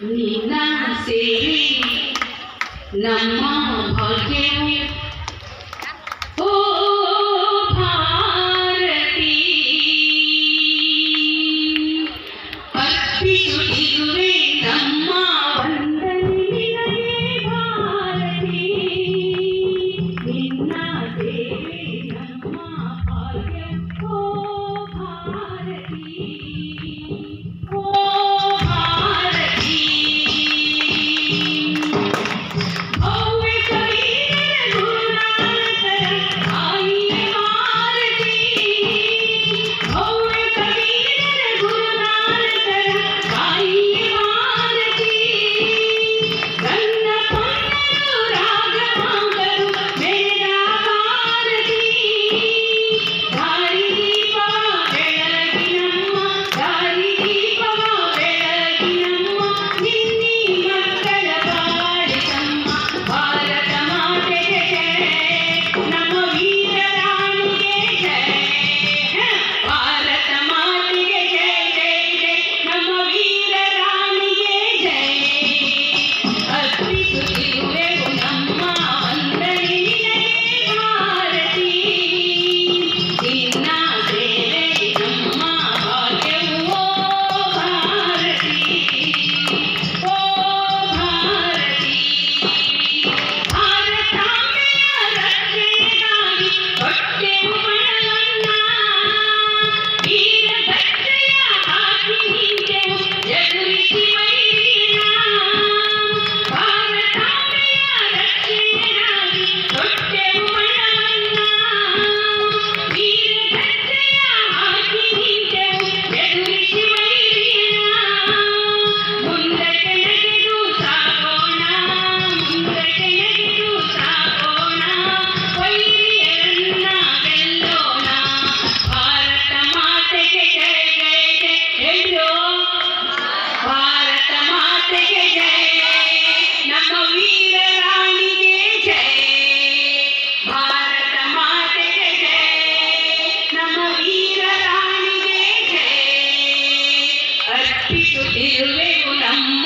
Nina Siri Namo Bhagyo Oh Nina. యువే నమ్మ